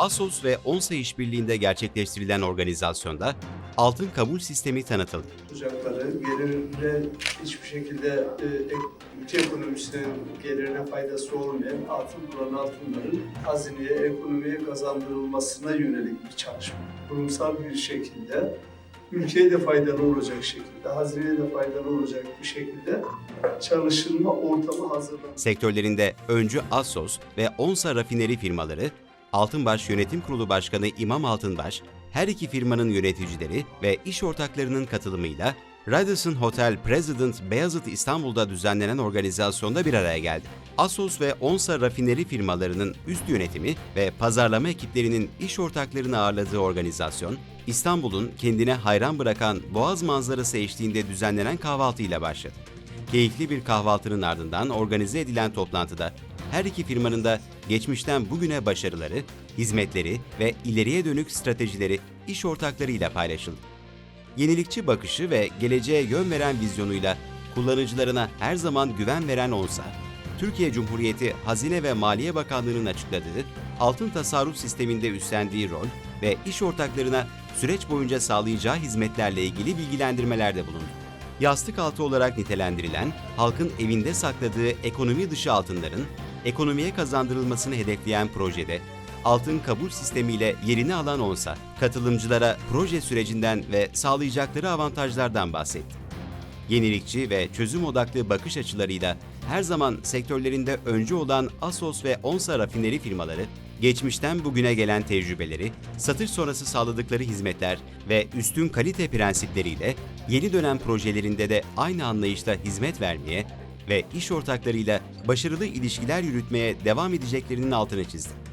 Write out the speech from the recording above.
Asos ve Onsa işbirliğinde gerçekleştirilen organizasyonda altın kabul sistemi tanıtıldı. Ocakları gelirine hiçbir şekilde e, ülke ekonomisine gelirine faydası olmayan altın bulan altınların hazineye, ekonomiye kazandırılmasına yönelik bir çalışma. Kurumsal bir şekilde ülkeye de faydalı olacak şekilde, hazineye de faydalı olacak bir şekilde çalışılma ortamı hazırlanıyor. Sektörlerinde öncü Asos ve Onsa rafineri firmaları, Altınbaş Yönetim Kurulu Başkanı İmam Altınbaş, her iki firmanın yöneticileri ve iş ortaklarının katılımıyla Radisson Hotel President Beyazıt İstanbul'da düzenlenen organizasyonda bir araya geldi. Asos ve Onsa rafineri firmalarının üst yönetimi ve pazarlama ekiplerinin iş ortaklarını ağırladığı organizasyon, İstanbul'un kendine hayran bırakan Boğaz manzarası eşliğinde düzenlenen kahvaltıyla başladı. Keyifli bir kahvaltının ardından organize edilen toplantıda her iki firmanın da geçmişten bugüne başarıları, hizmetleri ve ileriye dönük stratejileri iş ortaklarıyla paylaşıldı. Yenilikçi bakışı ve geleceğe yön veren vizyonuyla kullanıcılarına her zaman güven veren olsa, Türkiye Cumhuriyeti Hazine ve Maliye Bakanlığı'nın açıkladığı altın tasarruf sisteminde üstlendiği rol ve iş ortaklarına süreç boyunca sağlayacağı hizmetlerle ilgili bilgilendirmelerde bulundu yastık altı olarak nitelendirilen, halkın evinde sakladığı ekonomi dışı altınların ekonomiye kazandırılmasını hedefleyen projede altın kabul sistemiyle yerini alan olsa katılımcılara proje sürecinden ve sağlayacakları avantajlardan bahsetti. Yenilikçi ve çözüm odaklı bakış açılarıyla her zaman sektörlerinde öncü olan Asos ve Onsa rafineri firmaları, geçmişten bugüne gelen tecrübeleri, satış sonrası sağladıkları hizmetler ve üstün kalite prensipleriyle yeni dönem projelerinde de aynı anlayışla hizmet vermeye ve iş ortaklarıyla başarılı ilişkiler yürütmeye devam edeceklerinin altını çizdi.